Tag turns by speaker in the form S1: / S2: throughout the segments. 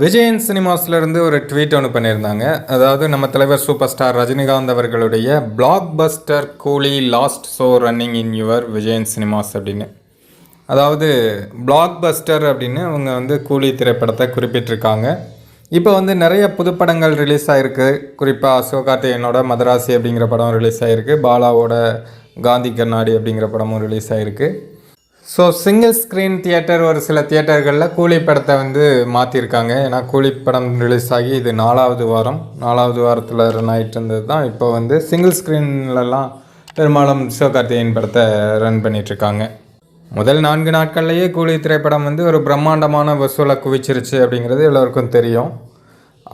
S1: விஜயன் சினிமாஸ்லேருந்து ஒரு ட்வீட் ஒன்று பண்ணியிருந்தாங்க. அதாவது நம்ம தலைவர் சூப்பர் ஸ்டார் ரஜினிகாந்த் அவர்களுடைய blockbuster Coolie last show running in your Vijayan cinemas அப்படின்னு. அதாவது பிளாக் பஸ்டர் அப்படின்னு அவங்க வந்து கூலி திரைப்படத்தை குறிப்பிட்டிருக்காங்க. இப்போ வந்து நிறைய புதுப்படங்கள் ரிலீஸ் ஆகிருக்கு குறிப்பாக சிவகார்த்திகேயனோட மதராசி அப்படிங்கிற படம் ரிலீஸ் ஆகிருக்கு பாலாவோட காந்தி கண்ணாடி அப்படிங்கிற படமும் ரிலீஸ் ஆகிருக்கு ஸோ சிங்கிள் ஸ்க்ரீன் தியேட்டர் ஒரு சில தியேட்டர்களில் கூலி படத்தை வந்து மாற்றிருக்காங்க ஏன்னா கூலி படம் ரிலீஸ் ஆகி இது நாலாவது வாரம். நாலாவது வாரத்தில் ரன் ஆகிட்டு இருந்தது தான். இப்போ வந்து சிங்கிள் ஸ்க்ரீன்லலாம் பெரும்பாலும் சிவகார்த்திகேயன் படத்தை ரன் பண்ணிகிட்ருக்காங்க முதல் நான்கு நாட்கள்லேயே கூலி திரைப்படம் வந்து ஒரு பிரம்மாண்டமான வசூலை குவிச்சிருச்சு அப்படிங்கிறது எல்லோருக்கும் தெரியும்.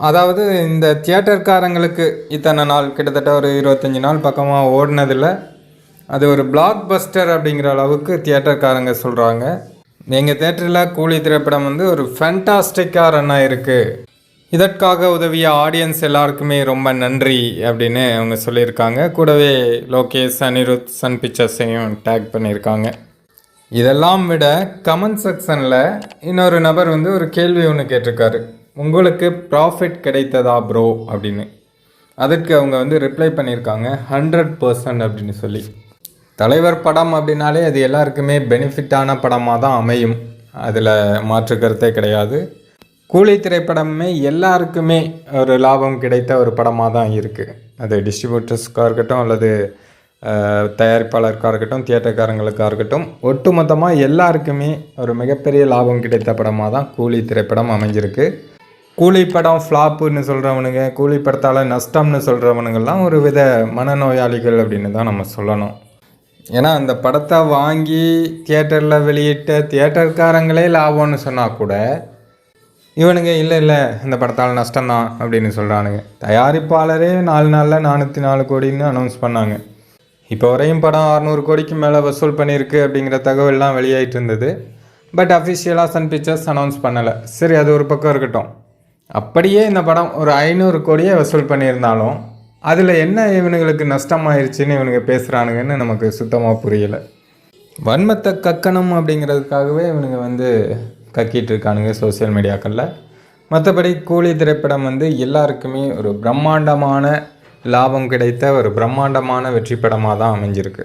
S1: அதாவது இந்த தியேட்டர்காரங்களுக்கு இத்தனை நாள் கிட்டத்தட்ட ஒரு இருபத்தஞ்சி நாள் பக்கமாக ஓடினதில் அது ஒரு பிளாக் பஸ்டர் அப்படிங்கிற அளவுக்கு தியேட்டர்காரங்க சொல்கிறாங்க எங்கள் தேட்டரில் கூலி திரைப்படம் வந்து ஒரு ஃபேண்டாஸ்டிக்காக ரன் ஆகிருக்கு இதற்காக உதவிய ஆடியன்ஸ் எல்லாருக்குமே ரொம்ப நன்றி அப்படின்னு அவங்க சொல்லியிருக்காங்க. கூடவே லோகேஷ் அனிருத் சன் பிக்சர்ஸையும் டேக் பண்ணியிருக்காங்க. இதெல்லாம் விட கமெண்ட் செக்ஷனில் இன்னொரு நபர் வந்து ஒரு கேள்வி ஒன்று கேட்டிருக்காரு. உங்களுக்கு ப்ராஃபிட் கிடைத்ததா ப்ரோ அப்படின்னு. அதற்கு அவங்க வந்து ரிப்ளை பண்ணியிருக்காங்க. ஹண்ட்ரட் பர்சன்ட் அப்படின்னு சொல்லி. தலைவர் படம் அப்படின்னாலே அது எல்லாருக்குமே பெனிஃபிட்டான படமாக தான் அமையும். அதில் மாற்று கருத்தே கிடையாது. கூலி திரைப்படமே எல்லாருக்குமே ஒரு லாபம் கிடைத்த ஒரு படமாக தான் இருக்குது அது டிஸ்ட்ரிபியூட்டர்ஸ்க்காக இருக்கட்டும் அல்லது தயாரிப்பாளருக்காக இருக்கட்டும் தியேட்டர்காரங்களுக்காக இருக்கட்டும் ஒட்டுமொத்தமாக எல்லாருக்குமே ஒரு மிகப்பெரிய லாபம் கிடைத்த படமாக தான் கூலி திரைப்படம் அமைஞ்சிருக்கு. கூலி படம் ஃப்ளாப்புன்னு சொல்கிறவனுங்க கூலி படத்தால் நஷ்டம்னு சொல்கிறவனுங்கெல்லாம் ஒரு வித மனநோயாளிகள் அப்படின்னு தான் நம்ம சொல்லணும். ஏன்னா அந்த படத்தை வாங்கி தியேட்டரில் வெளியிட்ட தியேட்டர்காரங்களே லாபம்னு சொன்னால் கூட இவனுங்க இல்லை இல்லை இந்த படத்தால் நஷ்டம்தான் அப்படின்னு சொல்கிறானுங்க தயாரிப்பாளரே நாலு நாளில் நானூற்றி நாலு கோடின்னு அனௌன்ஸ் பண்ணாங்க. இப்போ வரையும் படம் அறநூறு கோடிக்கு மேலே வசூல் பண்ணியிருக்கு அப்படிங்கிற தகவல்லாம் வெளியாயிட்டு இருந்தது. பட் அஃபிஷியலாக சன் பிக்சர்ஸ் அனௌன்ஸ் பண்ணலை. சரி அது ஒரு பக்கம் இருக்கட்டும். அப்படியே இந்த படம் ஒரு ஐநூறு கோடியே வசூல் பண்ணியிருந்தாலும் அதில் என்ன இவனுங்களுக்கு நஷ்டமாயிருச்சுன்னு இவனுங்க பேசுகிறானுங்கன்னு நமக்கு சுத்தமாக புரியலை. வன்மத்தை கக்கணும் அப்படிங்கிறதுக்காகவே இவனுங்க வந்து கக்கிட்டு இருக்கானுங்க சோஷியல் மீடியாக்களில் மற்றபடி கூலி திரைப்படம் வந்து எல்லாருக்குமே ஒரு பிரம்மாண்டமான லாபம் கிடைத்த ஒரு பிரம்மாண்டமான வெற்றி படமாக தான் அமைஞ்சிருக்கு.